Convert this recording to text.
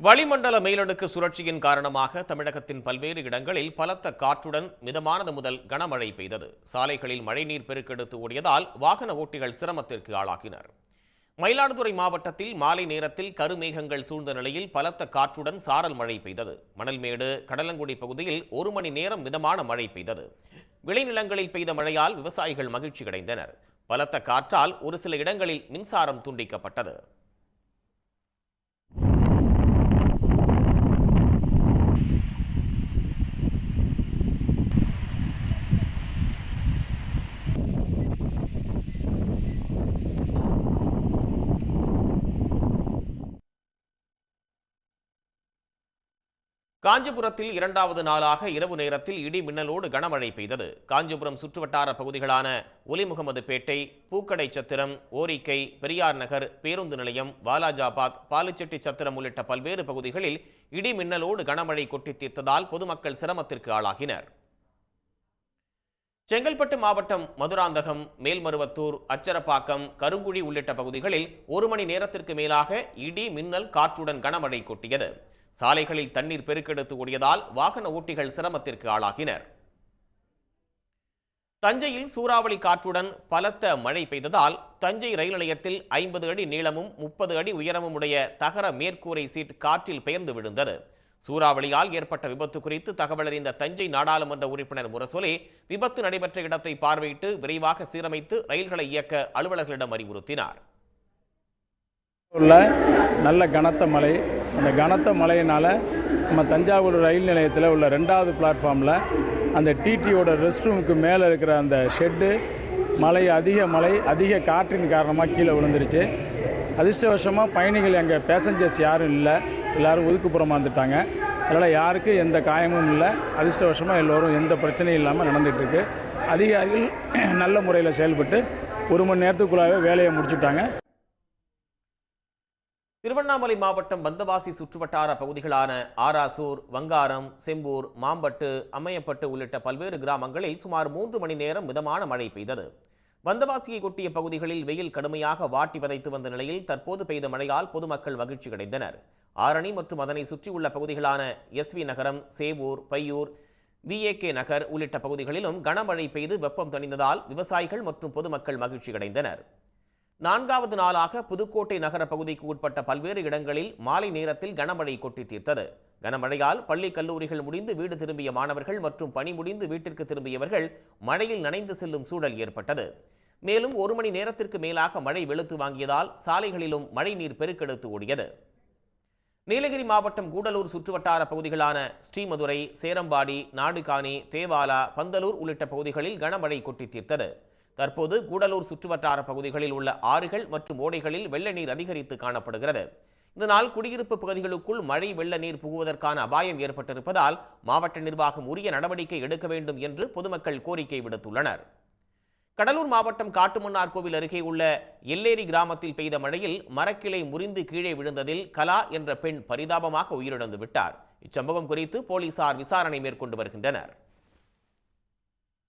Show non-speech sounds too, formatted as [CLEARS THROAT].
வளிமண்டல மேலடுக்கு சுழற்சியின் காரணமாக தமிழகத்தின் பல்வேறு இடங்களில் பலத்த காற்றுடன் மிதமானது முதல் கனமழை பெய்தது. சாலைகளில் மழைநீர் பெருக்கெடுத்து ஓடியதால் வாகன ஓட்டிகள் சிரமத்திற்கு ஆளாகினர். மயிலாடுதுறை மாவட்டத்தில் மாலை நேரத்தில் கருமேகங்கள் சூழ்ந்த நிலையில் பலத்த காற்றுடன் சாரல் மழை பெய்தது. மணல்மேடு கடலங்குடி பகுதியில் ஒரு மணி நேரம் மிதமான மழை பெய்தது. விளைநிலங்களில் பெய்த மழையால் விவசாயிகள் மகிழ்ச்சி அடைந்தனர் பலத்த காற்றால் ஒரு சில இடங்களில் மின்சாரம் துண்டிக்கப்பட்டது. காஞ்சிபுரத்தில் இரண்டாவது நாளாக இரவு நேரத்தில் இடி மின்னலோடு கனமழை பெய்தது. காஞ்சிபுரம் சுற்றுவட்டார பகுதிகளான ஒலிமுகமது பேட்டை பூக்கடை சத்திரம் ஓரிக்கை பெரியார் நகர் பேருந்து நிலையம் வாலாஜாபாத் பாலிச்செட்டி சத்திரம் உள்ளிட்ட பல்வேறு பகுதிகளில் இடி மின்னலோடு கனமழை கொட்டி தீர்த்ததால் பொதுமக்கள் சிரமத்திற்கு ஆளாகினர். செங்கல்பட்டு மாவட்டம் மதுராந்தகம் மேல்மருவத்தூர் அச்சரப்பாக்கம் கருங்குழி உள்ளிட்ட பகுதிகளில் ஒரு மணி நேரத்திற்கு மேலாக இடி மின்னல் காற்றுடன் கனமழை கொட்டியது. சாலைகளில் தண்ணீர் பெருக்கெடுத்து ஓடியதால் வாகன ஓட்டிகள் சிரமத்திற்கு ஆளாகினர். தஞ்சையில் சூறாவளி காற்றுடன் பலத்த மழை பெய்ததால் தஞ்சை ரயில் நிலையத்தில் ஐம்பது அடி நீளமும் முப்பது அடி உயரமும் உடைய தகர மேற்கூரை சீட் காற்றில் பெயர்ந்து விழுந்தது. சூறாவளியால் ஏற்பட்ட விபத்து குறித்து தகவல் அறிந்த தஞ்சை நாடாளுமன்ற உறுப்பினர் முரசொலி விபத்து நடைபெற்ற இடத்தை பார்வையிட்டு விரைவாக சீரமைத்து ரயில்களை இயக்க அலுவலர்களிடம் அறிவுறுத்தினார். உள்ள நல்ல கனத்த மழை அந்த கனத்த மழையினால் நம்ம தஞ்சாவூர் ரயில் நிலையத்தில் உள்ள ரெண்டாவது பிளாட்ஃபார்மில் அந்த டிடியோட ரெஸ்ட் ரூமுக்கு மேலே இருக்கிற அந்த ஷெட்டு மழை அதிக மழை அதிக காற்றின் காரணமாக கீழே விழுந்துருச்சு. அதிர்ஷ்டவசமாக பயணிகள் எங்கள் பேசஞ்சர்ஸ் யாரும் இல்லை. எல்லோரும் ஒதுக்குப்புறமாக வந்துட்டாங்க அதனால் யாருக்கும் எந்த காயமும் இல்லை. அதிர்ஷ்டவசமாக எல்லோரும் எந்த பிரச்சனையும் இல்லாமல் நடந்துகிட்ருக்கு. அதிகாரிகள் [CLEARS THROAT] நல்ல முறையில் செயல்பட்டு ஒரு மணி நேரத்துக்குள்ளாகவே வேலையை முடிச்சுட்டாங்க. திருவண்ணாமலை மாவட்டம் பந்தவாசி சுற்றுவட்டார பகுதிகளான ஆராசூர் வங்காரம் செம்பூர் மாம்பட்டு அம்மையப்பட்டு உள்ளிட்ட பல்வேறு கிராமங்களில் சுமார் மூன்று மணி நேரம் மிதமான மழை பெய்தது. வந்தவாசியை கொட்டிய பகுதிகளில் வெயில் கடுமையாக வாட்டி வதைத்து வந்த நிலையில் தற்போது பெய்த மழையால் பொதுமக்கள் மகிழ்ச்சி அடைந்தனர். ஆரணி மற்றும் அதனை சுற்றியுள்ள பகுதிகளான எஸ்வி நகரம் சேவூர் பையூர் விஏகே நகர் உள்ளிட்ட பகுதிகளிலும் கனமழை பெய்து வெப்பம் தணிந்ததால் விவசாயிகள் மற்றும் பொதுமக்கள் மகிழ்ச்சி அடைந்தனர். நான்காவது நாளாக புதுக்கோட்டை நகர பகுதிக்கு உட்பட்ட பல்வேறு இடங்களில் மாலை நேரத்தில் கனமழை கொட்டி தீர்த்தது. கனமழையால் பள்ளி கல்லூரிகள் முடிந்து வீடு திரும்பிய மாணவர்கள் மற்றும் பணி முடிந்து வீட்டிற்கு திரும்பியவர்கள் மழையில் நனைந்து செல்லும் சூழல் ஏற்பட்டது. மேலும் ஒரு மணி நேரத்திற்கு மேலாக மழை வெளுத்து வாங்கியதால் சாலைகளிலும் மழைநீர் பெருக்கெடுத்து ஓடியது. நீலகிரி மாவட்டம் கூடலூர் சுற்றுவட்டார பகுதிகளான ஸ்ரீமதுரை சேரம்பாடி நாடுகாணி தேவாலா பந்தலூர் உள்ளிட்ட பகுதிகளில் கனமழை கொட்டி தீர்த்தது. தற்போது கூடலூர் சுற்றுவட்டார பகுதிகளில் உள்ள ஆறுகள் மற்றும் ஓடைகளில் வெள்ள நீர் அதிகரித்து காணப்படுகிறது. இதனால் குடியிருப்பு பகுதிகளுக்குள் மழை வெள்ள நீர் புகுவதற்கான அபாயம் ஏற்பட்டிருப்பதால் மாவட்ட நிர்வாகம் உரிய நடவடிக்கை எடுக்க வேண்டும் என்று பொதுமக்கள் கோரிக்கை விடுத்துள்ளனர். கடலூர் மாவட்டம் காட்டுமன்னார்கோவில் அருகே உள்ள எல்லேரி கிராமத்தில் பெய்த மழையில் மரக்கிளை முறிந்து கீழே விழுந்ததில் கலா என்ற பெண் பரிதாபமாக உயிரிழந்து விட்டார். இச்சம்பவம் குறித்து போலீசார் விசாரணை மேற்கொண்டு வருகின்றனர்.